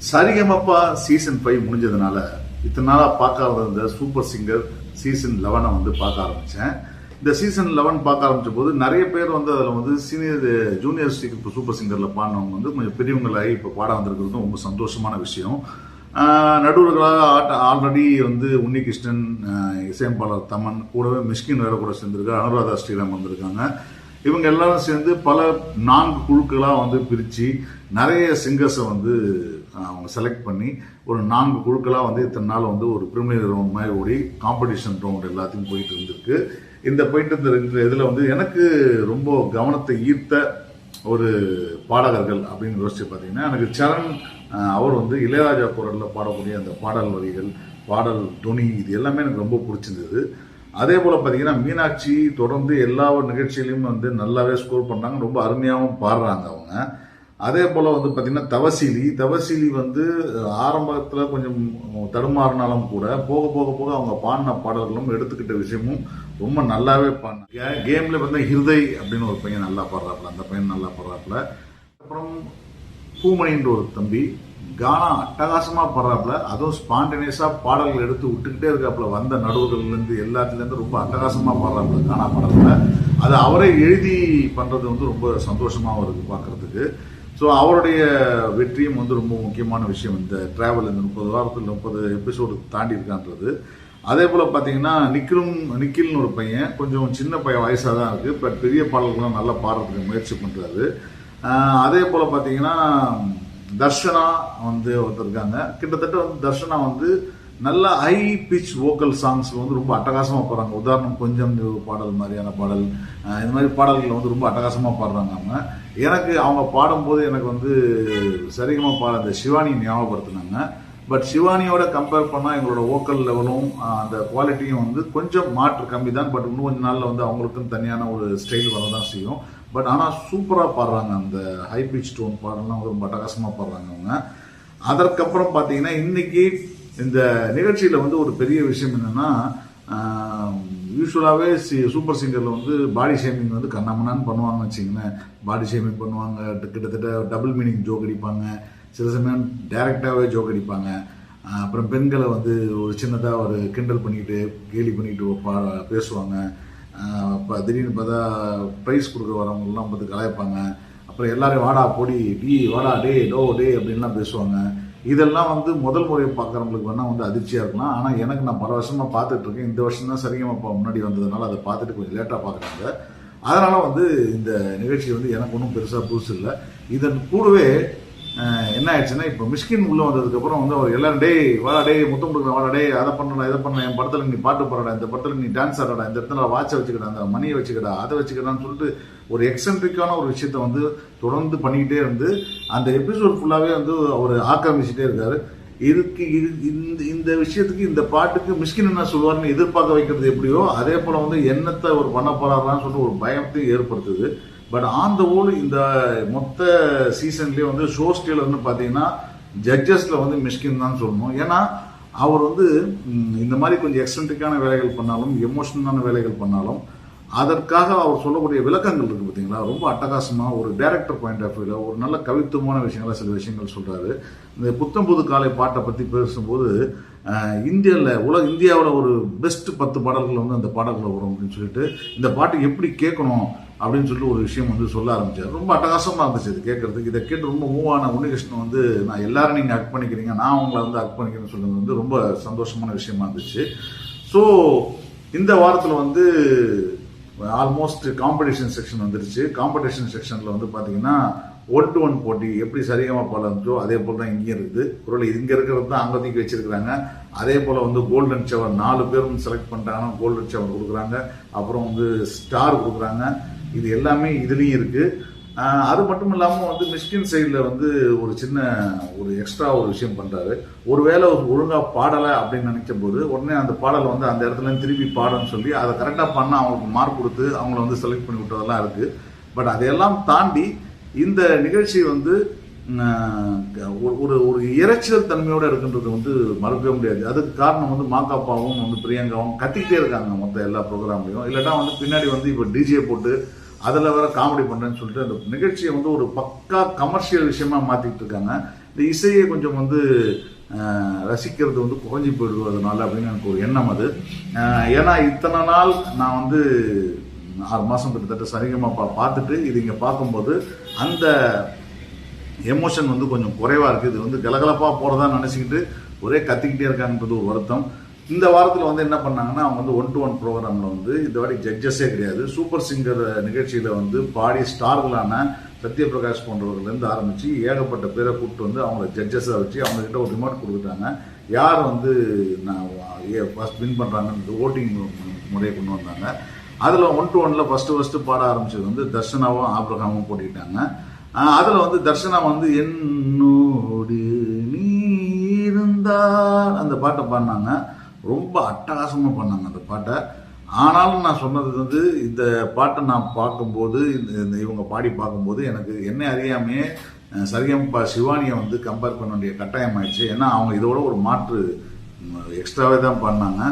Sarigamapa season five முடிஞ்சதுனால இத்தனை நாளாக பார்க்காத இருந்த சூப்பர் சிங்கர் சீசன் லெவனை வந்து பார்க்க ஆரம்பித்தேன் இந்த சீசன் லெவன் பார்க்க ஆரம்பித்த போது நிறைய பேர் வந்து அதில் வந்து சீனியர் ஜூனியர் இப்போ சூப்பர் சிங்கரில் பாடினவங்க வந்து கொஞ்சம் பெரியவங்களாகி இப்போ பாட வந்திருக்கிறது ரொம்ப சந்தோஷமான விஷயம். நடுவர்களாக ஆட்ட ஆல்ரெடி வந்து உன்னிகிருஷ்ணன் இசையம்பாளர் இசையமைப்பாளர் தமன் கூடவே மிஷ்கின் வேற கூட சேர்ந்திருக்காரு அனுராதா ஸ்ரீராம் வந்திருக்காங்க. இவங்க எல்லாரும் சேர்ந்து பல நான்கு குழுக்களாக வந்து பிரித்து நிறைய சிங்கர்ஸை வந்து அவங்க செலக்ட் பண்ணி ஒரு நான்கு குழுக்களாக வந்து இத்தனை நாள் வந்து ஒரு பிரிமியர் ரவுண்ட் மாதிரி ஓடி காம்படிஷன் ரவுண்ட் எல்லாத்தையும் போயிட்டு இருந்திருக்கு. இந்த போயிட்டு இருந்த இதில் வந்து எனக்கு ரொம்ப கவனத்தை ஈர்த்த ஒரு பாடகர்கள் அப்படின்னு யோசிச்சு பார்த்தீங்கன்னா எனக்கு சரண் அவர் வந்து இளையராஜா குரலில் பாடக்கூடிய அந்த பாடல் வரிகள் பாடல் துணி இது எல்லாமே எனக்கு ரொம்ப பிடிச்சிருந்தது. அதே போல் பார்த்தீங்கன்னா மீனாட்சி தொடர்ந்து எல்லா நிகழ்ச்சியிலையும் வந்து நல்லாவே ஸ்கோர் பண்ணாங்க ரொம்ப அருமையாகவும் பாடுறாங்க அவங்க. அதே போல் வந்து பார்த்திங்கன்னா தவசீலி தவசீலி வந்து ஆரம்பத்தில் கொஞ்சம் தடுமாறினாலும் கூட போக போக போக அவங்க பாடின பாடல்களும் எடுத்துக்கிட்ட விஷயமும் ரொம்ப நல்லாவே பாடினாங்க கேமில் வந்து ஹிருதய் அப்படின்னு ஒரு பையன் நல்லா பாடுறாப்புல அந்த பையன் நல்லா பாடுறாப்புல. அப்புறம் பூமணின்ற ஒரு தம்பி கானா அட்டகாசமாக பாடுறாப்புல. அதுவும் ஸ்பான்டேனியஸாக பாடல்கள் எடுத்து விட்டுக்கிட்டே இருக்காப்புல வந்த நடுவுகள்லேருந்து எல்லாத்துலேருந்து ரொம்ப அட்டகாசமாக பாடுறாப்புல கானா பாடல்ல அது அவரே எழுதி பண்ணுறது வந்து ரொம்ப சந்தோஷமாகவும் இருக்குது பார்க்குறதுக்கு ஸோ அவருடைய வெற்றியும் வந்து ரொம்ப முக்கியமான விஷயம். இந்த டிராவல் இந்த முப்பது வாரத்தில் முப்பது எபிசோடு தாண்டி இருக்கான்றது. அதே போல் பார்த்தீங்கன்னா நிக்கிலும் நிக்கில்னு ஒரு பையன் கொஞ்சம் சின்ன பையன் வயசாக தான் இருக்குது பட் பெரிய பாடல்கள்லாம் நல்லா பாடுறதுக்கு முயற்சி பண்ணுறாரு அதே போல் பார்த்தீங்கன்னா தர்ஷனா வந்து ஒருத்தர் இருக்காங்க. கிட்டத்தட்ட வந்து தர்ஷனா வந்து நல்ல ஹை பிச் வோக்கல் சாங்ஸ் வந்து ரொம்ப அட்டகாசமாக பாடுறாங்க. உதாரணம் கொஞ்சம் பாடல் மாதிரியான பாடல் இந்த மாதிரி பாடல்கள் வந்து ரொம்ப அட்டகாசமாக பாடுறாங்க அவங்க. எனக்கு அவங்க பாடும்போது எனக்கு வந்து சரிகமாக பாட அந்த சிவானி ஞாபகப்படுத்தினாங்க. பட் சிவானியோட கம்பேர் பண்ணால் எங்களோட வோக்கல் லெவலும் அந்த குவாலிட்டியும் வந்து கொஞ்சம் மாற்று கம்மி தான். பட் இன்னும் கொஞ்ச நாளில் வந்து அவங்களுக்கும் தனியான ஒரு ஸ்டைல் வர தான் செய்யும் பட் ஆனால் சூப்பராக பாடுறாங்க. அந்த ஹை பிச் டோன் பாடலாம் வந்து ரொம்ப அட்டகாசமாக பாடுறாங்க அவங்க. அதற்கப்புறம் பார்த்தீங்கன்னா இன்னைக்கு இந்த நிகழ்ச்சியில் வந்து ஒரு பெரிய விஷயம் என்னென்னா யூஸ்வலாகவே சி சூப்பர் சிங்கரில் வந்து பாடி ஷேமிங் வந்து கண்ணாமண்ணான்னு பண்ணுவாங்கன்னு வச்சிங்களேன் பாடி ஷேமிங் பண்ணுவாங்க கிட்டத்தட்ட டபுள் மீனிங் ஜோக் அடிப்பாங்க. சில சமயம் டைரெக்டாகவே ஜோக் அடிப்பாங்க. அப்புறம் பெண்களை வந்து ஒரு சின்னதாக ஒரு கிண்டல் பண்ணிட்டு கேலி பண்ணிட்டு பா பேசுவாங்க. இப்போ திடீர்னு பார்த்தா ப்ரைஸ் கொடுக்க வரவங்கலாம் பார்த்து கலாய்ப்பாங்க. அப்புறம் எல்லாரும் வாடா பொடி டீ வாடா டே டோ டே அப்படின்லாம் பேசுவாங்க. இதெல்லாம் வந்து முதல் முறை பார்க்குறவங்களுக்கு வேணால் வந்து அதிர்ச்சியாக இருக்கலாம். ஆனால் எனக்கு நான் பல வருஷமாக பார்த்துட்டு இருக்கேன் இந்த வருஷம் தான் சரிகமா முன்னாடி வந்ததுனால அதை பார்த்துட்டு கொஞ்சம் லேட்டாக பார்க்குறாங்க. அதனால் வந்து இந்த நிகழ்ச்சி வந்து எனக்கு ஒன்றும் பெருசாக புதுசு இல்லை. இதன் கூடவே என்ன ஆயிடுச்சுன்னா இப்போ மிஷ்கின் உள்ள வந்ததுக்கப்புறம் வந்து அவர் எல்லாரும் டேய் வாடா டேய் முத்தம் கொடுக்குறேன் வாடா டேய் அதை பண்ணடா இதை பண்ண என் படத்தில் நீ பாட்டு பாடடா இந்த படத்தில் நீ டான்ஸ் ஆடடா இந்த இடத்துல வாட்சை வச்சுக்கடா அந்த மணியை வச்சுக்கடா அதை வச்சுக்கடான்னு சொல்லிட்டு ஒரு எக்ஸென்ட்ரிக்கான ஒரு விஷயத்த வந்து தொடர்ந்து பண்ணிக்கிட்டே இருந்து அந்த எபிசோட் ஃபுல்லாகவே வந்து அவர் ஆக்கிரமிச்சுட்டே இருக்காரு. இதுக்கு இது இந்த இந்த விஷயத்துக்கு இந்த பாட்டுக்கு மிஷ்கின் என்ன சொல்லுவார்னு எதிர்பார்க்க வைக்கிறது எப்படியோ அதே போல் வந்து என்னத்தை அவர் பண்ண போறாரான்னு சொல்லிட்டு ஒரு பயத்தையும் ஏற்படுத்துது. பட் ஆன் த ஹோல் இந்த மொத்த சீசன்லேயே வந்து ஷோ ஸ்டீலர்னு வந்து பார்த்தீங்கன்னா ஜட்ஜஸில் வந்து மிஷ்கின் தான் சொல்லணும். ஏன்னா அவர் வந்து இந்த மாதிரி கொஞ்சம் எக்ஸென்ட்ரிக்கான வேலைகள் பண்ணாலும் எமோஷனலான வேலைகள் பண்ணாலும் அதற்காக அவர் சொல்லக்கூடிய விளக்கங்கள் இருக்கு பார்த்தீங்களா? ரொம்ப அட்டகாசமாக ஒரு டேரக்டர் பாயிண்ட் ஆஃப் வியூவில் ஒரு நல்ல கவித்துவமான விஷயங்கள சில விஷயங்கள் சொல்கிறாரு இந்த புத்தம்புது காலை பாட்டை பற்றி பேசும்போது இந்தியாவில் உலக இந்தியாவில் ஒரு பெஸ்ட் பத்து பாடல்கள் வந்து அந்த பாடல்களை வரும் அப்படின்னு சொல்லிட்டு இந்த பாட்டு எப்படி கேட்கணும்? அப்படின்னு சொல்லிட்டு ஒரு விஷயம் வந்து சொல்ல ஆரம்பிச்சார். ரொம்ப அட்டகாசமாக இருந்துச்சு இது கேட்குறதுக்கு. இதை கேட்டு ரொம்ப மூவ் ஆன உன்னிகிருஷ்ணன் வந்து நான் எல்லாரும் நீங்கள் அக் பண்ணிக்கிறீங்க. நான் உங்களை வந்து அக் பண்ணிக்கிறேன்னு சொல்றது வந்து ரொம்ப சந்தோஷமான விஷயமா இருந்துச்சு. ஸோ இந்த வாரத்தில் வந்து ஆல்மோஸ்ட் காம்படிஷன் செக்ஷன் வந்துருச்சு. காம்படிஷன் செக்ஷனில் வந்து பார்த்தீங்கன்னா ஒன் டு ஒன் போட்டி எப்படி சரிகமா பலந்தோ அதே போல் தான் இங்கேயும் இருக்குது. குரல் இங்கே இருக்கிறது தான் அங்கே தூக்கி வச்சிருக்கிறாங்க. அதே போல் வந்து கோல்டன் ஷவர் நாலு பேரும் செலக்ட் பண்ணிட்டாங்கன்னா கோல்டன் ஷவர் கொடுக்குறாங்க. அப்புறம் வந்து ஸ்டார் கொடுக்குறாங்க. இது எல்லாமே இதுலேயும் இருக்குது அது மட்டும் இல்லாமல் வந்து மிஷ்கின் சைடில் வந்து ஒரு சின்ன ஒரு எக்ஸ்ட்ரா ஒரு விஷயம் பண்ணுறாரு ஒருவேளை ஒரு ஒழுங்காக பாடலை அப்படின்னு நினைக்கும் போது உடனே அந்த பாடலை வந்து அந்த இடத்துல இருந்து திருப்பி பாடன்னு சொல்லி அதை கரெக்டாக பண்ணால் அவங்களுக்கு மார்க் கொடுத்து அவங்கள வந்து செலக்ட் பண்ணி விட்டதெல்லாம் இருக்குது பட் அதையெல்லாம் தாண்டி இந்த நிகழ்ச்சி வந்து ஒரு- ஒரு ஒரு தன்மையோடு இருக்குன்றது வந்து மறக்கவே முடியாது. அதுக்கு காரணம் வந்து மாக்காப்பாவும் வந்து பிரியங்காவும் கத்திக்கிட்டே இருக்காங்க மொத்த எல்லா ப்ரோக்ராம்லையும் இல்லைன்னா வந்து பின்னாடி வந்து இப்போ டிஜே போட்டு அதில் வர காமெடி பண்ணுறேன்னு சொல்லிட்டு அந்த நிகழ்ச்சியை வந்து ஒரு பக்கா கமர்ஷியல் விஷயமா மாற்றிட்டு இருக்காங்க. இந்த இசையை கொஞ்சம் வந்து ரசிக்கிறது வந்து குறைஞ்சி போயிடுவதனால அப்படின்னு எனக்கு ஒரு எண்ணம் அது. ஏன்னா இத்தனை நாள் நான் வந்து ஆறு மாதம் கிட்டத்தட்ட சரிகமாக பா பார்த்துட்டு இது இங்கே பார்க்கும்போது அந்த எமோஷன் வந்து கொஞ்சம் குறைவாக இருக்குது இது வந்து கலகலப்பாக போகிறதா நினச்சிக்கிட்டு ஒரே கத்திக்கிட்டே இருக்காங்கன்றது ஒரு வருத்தம். இந்த வாரத்தில் வந்து என்ன பண்ணாங்கன்னா அவங்க வந்து ஒன் டு ஒன் ப்ரோக்ராமில் வந்து இந்த வாட்டி ஜட்ஜஸே கிடையாது. சூப்பர் சிங்கர் நிகழ்ச்சியில் வந்து பாடி ஸ்டார்களான சத்யபிரகாஷ் போன்றவர்கள்லேருந்து ஆரம்பித்து ஏகப்பட்ட பேரை கூப்பிட்டு வந்து அவங்கள ஜட்ஜஸாக வச்சு அவங்கக்கிட்ட ஒரு ரிமார்ட் கொடுத்துட்டாங்க. யார் வந்து நான் ஃபஸ்ட் வின் பண்ணுறாங்கன்னு ஓட்டிங் முறையை கொண்டு வந்தாங்க. அதில் ஒன் டு ஒனில் ஃபஸ்ட்டு ஃபஸ்ட்டு பாட ஆரம்பிச்சது வந்து தர்ஷனாவும் ஆப்ரஹாமும் போட்டிக்கிட்டாங்க. அதில் வந்து தர்ஷனா வந்து என்னோடு நீ இருந்தால் அந்த பாட்டை பாடினாங்க. ரொம்ப அட்டகாசமாக பண்ணாங்க அந்த பாட்டை. ஆனாலும் நான் சொன்னது வந்து இந்த பாட்டை நான் பார்க்கும்போது இந்த- இந்த இவங்க பாடி பார்க்கும்போது எனக்கு என்ன அறியாமையே அஹ், சிவானியை வந்து கம்பேர் பண்ண வேண்டிய கட்டாயம் ஆயிடுச்சு ஏன்னா அவங்க இதோட ஒரு மாற்று எக்ஸ்ட்ராவே தான் பண்ணாங்க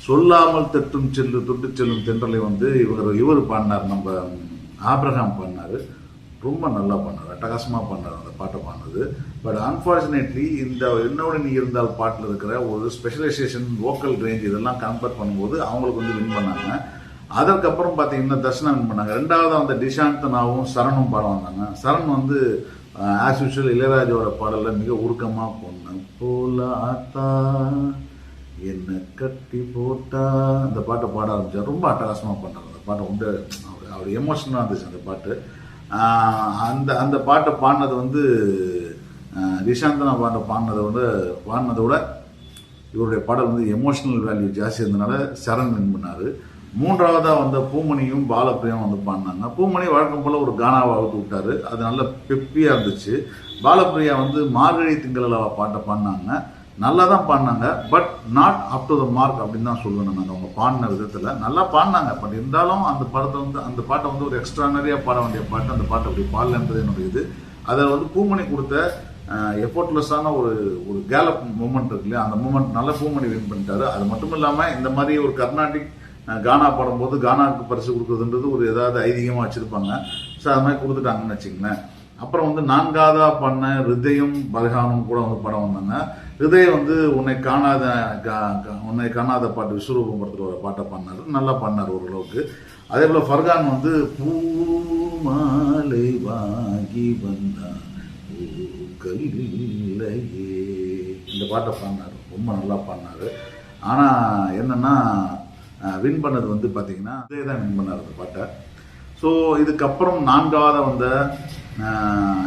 சொல்லாமல் தட்டும் செல்லு தொட்டு செல்லும் தென்றலை வந்து இவர் இவர் பாடினார். நம்ம ஆப்ரஹாம் பண்ணாரு ரொம்ப நல்லா பண்ணார் அட்டகாசமாக பண்ணார் அந்த பாட்டை பாடினது. பட் அன்ஃபார்ச்சுனேட்லி இந்த என்னோட நீ இருந்தால் பாட்டில் இருக்கிற ஒரு ஸ்பெஷலைசேஷன் லோக்கல் ரேஞ்ச் இதெல்லாம் கம்பேர் பண்ணும்போது அவங்களுக்கு வந்து வின் பண்ணாங்க. அதற்கப்புறம் பார்த்தீங்கன்னா தர்ஷனா வின் பண்ணாங்க. ரெண்டாவது அந்த டிஷாந்தனாவும் சரணும் பாட வந்தாங்க. சரண் வந்து ஆஸ் யூஷுவல் இளையராஜோட பாடலில் மிக உருக்கமாக பொண்ணு போல ஆத்தா என்ன கட்டி போட்டா. அந்த பாட்டை பாட ஆரம்பிச்சார். ரொம்ப அட்டகாசமாக பண்ணார் அந்த பாட்டை. உண்டு அவர் அவர் இருந்துச்சு அந்த பாட்டு. அந்த அந்த பாட்டை பாடினது வந்து ரிஷாந்தனா பாட்டை பாடினதை வந்து பாடினதை விட இவருடைய பாடல் வந்து எமோஷனல் வேல்யூ ஜாஸ்தி இருந்தனால சரண் வின் பண்ணார். மூன்றாவதாக வந்த பூமணியும் பாலப்பிரியாவும் வந்து பாடினாங்க. பூமணி வழக்கம் போல் ஒரு கானாவை அவுத்து விட்டார். அது நல்ல பெப்பியாக இருந்துச்சு. பாலப்பிரியா வந்து மார்கழி திங்களில் பாட்டை பாடினாங்க. நல்லா தான் பாடினாங்க but not up to the mark அப்படின்னு தான் சொல்லணும் நாங்கள் அவங்க பாடின விதத்தில் நல்லா பாடினாங்க பட் இருந்தாலும் அந்த படத்தை வந்து அந்த பாட்டை வந்து ஒரு எக்ஸ்ட்ரானரியாக பாட வேண்டிய பாட்டு அந்த பாட்டை அப்படி பாடலன்றது என்னுடைய இது. அதை வந்து பூமணி கொடுத்த எஃபோர்ட்லெஸ்ஸான ஒரு ஒரு கேலப் மூமெண்ட் இருக்கு இல்லையா? அந்த மூமெண்ட் நல்ல பூமணி வின் பண்ணிட்டாரு. அது மட்டும் இல்லாமல் இந்த மாதிரி ஒரு கர்நாடிக் கானா பாடும்போது கானாவுக்கு பரிசு கொடுக்குறதுன்றது ஒரு ஏதாவது ஐதீகமாக வச்சுருப்பாங்க. ஸோ அது மாதிரி கொடுத்துட்டாங்கன்னு வச்சுங்களேன் அப்புறம் வந்து நான்காவதா பண்ண ஹிருதயம் பலகானம் கூட வந்து படம் வந்தாங்க. ஹிருதயம் வந்து உன்னை காணாத கா- உன்னை காணாத பாட்டு விஸ்வரூபம் படத்தில் ஒரு பாட்டை பண்ணார். நல்லா பண்ணார் ஓரளவுக்கு. அதே போல் ஃபர்கான் வந்து பூமாலை வாங்கி வந்தான் பூக்கள் இந்த பாட்டை பாடினார் ரொம்ப நல்லா பாடினாரு ஆனால் என்னென்னா வின் பண்ணது வந்து பார்த்தீங்கன்னா இதே தான் வின் பண்ணார் அந்த பாட்டை. ஸோ இதுக்கப்புறம் நான்காவதாக வந்த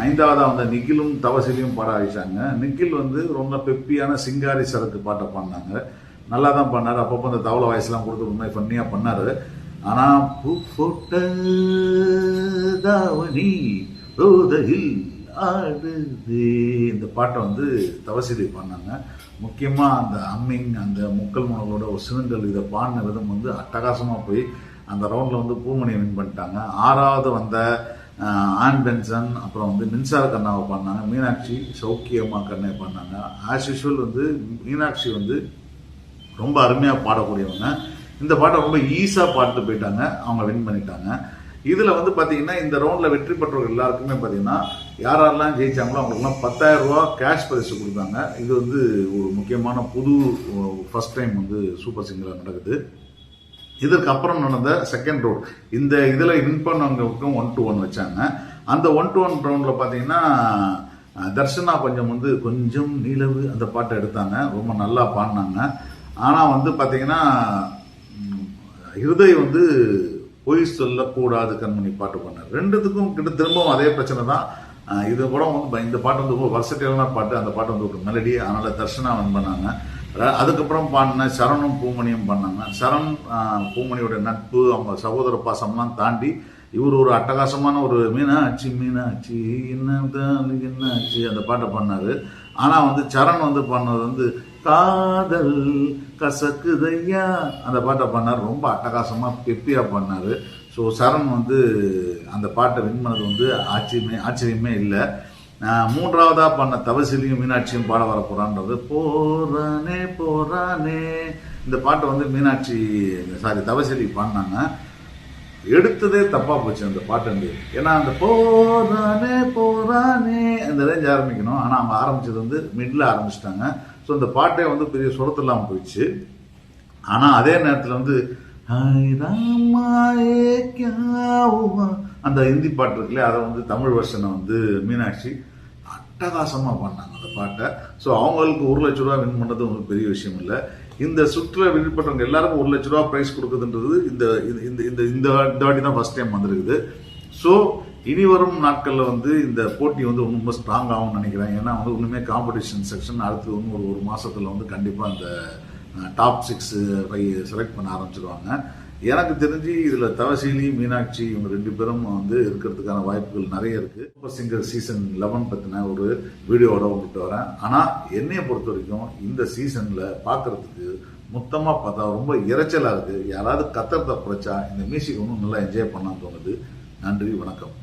ஐந்தாவதாக வந்த நிக்கிலும் தவசிலையும் பாட ஆரம்பிச்சாங்க நிக்கில் வந்து ரொம்ப பெப்பியான சிங்காரி சரக்கு பாட்டை பாடினாங்க. நல்லா தான் பண்ணார் அப்பப்போ அந்த தவளை வாய்ஸ்லாம் கொடுத்து உண்மை பண்ணியாக பண்ணாரு. ஆனால் பூ போட்ட தாவணி ரோதையில் ஆடுது. இந்த பாட்டை வந்து தவசிலி பாடினாங்க. முக்கியமாக அந்த அம்மிங் அந்த முக்கல் முனலோட ஒரு சிறுங்கள் இதை பாடின விதம் வந்து அட்டகாசமாக போய் அந்த ரவுண்டில் வந்து பூமணியை வின் பண்ணிட்டாங்க. ஆறாவது வந்த ஆன் பென்சன் அப்புறம் வந்து மின்சார கண்ணாவை பண்ணாங்க. மீனாட்சி சௌக்கியம்மா கண்ணை பண்ணாங்க. ஆஸ் யூஷுவல் வந்து மீனாட்சி வந்து ரொம்ப அருமையாக பாடக்கூடியவங்க. இந்த பாட்டை ரொம்ப ஈஸியாக பாட்டு போயிட்டாங்க. அவங்க வின் பண்ணிட்டாங்க. இதில் வந்து பார்த்தீங்கன்னா இந்த ரவுண்டில் வெற்றி பெற்றவர்கள் எல்லாருக்குமே பார்த்தீங்கன்னா யார் யாரெல்லாம் ஜெயிச்சாங்களோ அவங்களுக்குலாம் பத்தாயிரம் ரூபா கேஷ் பரிசு கொடுத்தாங்க. இது வந்து ஒரு முக்கியமான புது ஃபர்ஸ்ட் டைம் வந்து சூப்பர் சிங்கராக நடக்குது. இதற்கு அப்புறம் நடந்த செகண்ட் ரவுண்ட் இந்த இதில் வின் பண்ணவங்களுக்கும் ஒன் டு ஒன் வச்சாங்க. அந்த ஒன் டு ஒன் ரவுண்டில் பார்த்தீங்கன்னா தர்ஷனா கொஞ்சம் வந்து கொஞ்சம் நீளவு அந்த பாட்டை எடுத்தாங்க. ரொம்ப நல்லா பாடினாங்க. ஆனால் வந்து பார்த்தீங்கன்னா ஹிருதய் வந்து பொய் சொல்லக்கூடாது கண்மணி பாட்டு பண்ணார் ரெண்டுத்துக்கும் கிட்ட திரும்பவும் அதே பிரச்சனை தான். இது கூட வந்து இந்த பாட்டு வந்து ரொம்ப வர்சட்டியலான பாட்டு. அந்த பாட்டு வந்து ஒரு மெலடி அதனால் தர்ஷனா வின் பண்ணாங்க. அதாவது அதுக்கப்புறம் பாடின சரணும் பூமணியும் பண்ணாங்க. சரண் பூமணியோட நட்பு அவங்க சகோதர பாசம்லாம் தாண்டி இவர் ஒரு அட்டகாசமான ஒரு மீனாட்சி மீனாட்சி என்னதான் என்னாச்சு அந்த பாட்டை பண்ணாரு ஆனால் வந்து சரண் வந்து பண்ணது வந்து காதல் கசக்குதையா அந்த பாட்டை பண்ணார் ரொம்ப அட்டகாசமாக பெப்பியாக பண்ணார் ஸோ சரண் வந்து அந்த பாட்டை வின் பண்ணது வந்து ஆச்சரியமே ஆச்சரியமே இல்லை. நான் மூன்றாவதா பண்ண தவசிலியும் மீனாட்சியும் பாட வர போறான்றது. போறானே போறானே. இந்த பாட்டை வந்து மீனாட்சி சாரி தவசிலி பாடினாங்க. எடுத்ததே தப்பா போச்சு அந்த பாட்டு ஏன்னா அந்த போறானே போறானே அந்த ரேஞ்ச் ஆரம்பிக்கணும். ஆனா அவங்க ஆரம்பிச்சது வந்து மிட்ல ஆரம்பிச்சிட்டாங்க. ஸோ அந்த பாட்டே வந்து பெரிய சுரத்து போயிடுச்சு. ஆனா அதே நேரத்துல வந்து "ஹாய் ராமா கியா அந்த ஹிந்தி பாட்டு இருக்குல்ல அதை வந்து தமிழ் வெர்ஷனை வந்து மீனாட்சி அட்டகாசமாக பண்ணாங்க அந்த பாட்டை. ஸோ அவங்களுக்கு ஒரு லட்ச ரூபா வின் பண்ணது ஒன்றும் பெரிய விஷயம் இல்லை. இந்த சுற்றுலா வின் பண்ணுறவங்க எல்லாருக்கும் ஒரு லட்ச ரூபா ப்ரைஸ் கொடுக்குதுன்றது இந்த இந்த- இந்த இந்த இந்த இந்த வாட்டி தான் ஃபர்ஸ்ட் டைம் வந்திருக்குது. ஸோ இனி வரும் நாட்களில் வந்து இந்த போட்டி வந்து ரொம்ப ஸ்ட்ராங் ஆகும்னு நினைக்கிறேன். ஏன்னா வந்து இன்னுமே காம்படிஷன் செக்ஷன் அடுத்து இன்னும் ஒரு ஒரு மாதத்தில் வந்து கண்டிப்பாக இந்த டாப் சிக்ஸ் ஃபைவ் செலக்ட் பண்ண ஆரம்பிச்சிருவாங்க. எனக்கு தெரிஞ்சு இதுல தவசீலி மீனாட்சி இவங்க ரெண்டு பேரும் வந்து இருக்கிறதுக்கான வாய்ப்புகள் நிறைய இருக்கு. சூப்பர் சிங்கர் சீசன் லெவன் பத்தின ஒரு வீடியோவோட உங்கள்கிட்ட வரேன். ஆனா என்னைய பொறுத்த வரைக்கும் இந்த சீசன்ல பார்க்கிறதுக்கு மொத்தமா பார்த்தா ரொம்ப இரைச்சலா இருக்கு. யாராவது கத்துறத குறைச்சா இந்த மியூசிக் இன்னும் நல்லா என்ஜாய் பண்ணான்னு தோணுது. நன்றி வணக்கம்.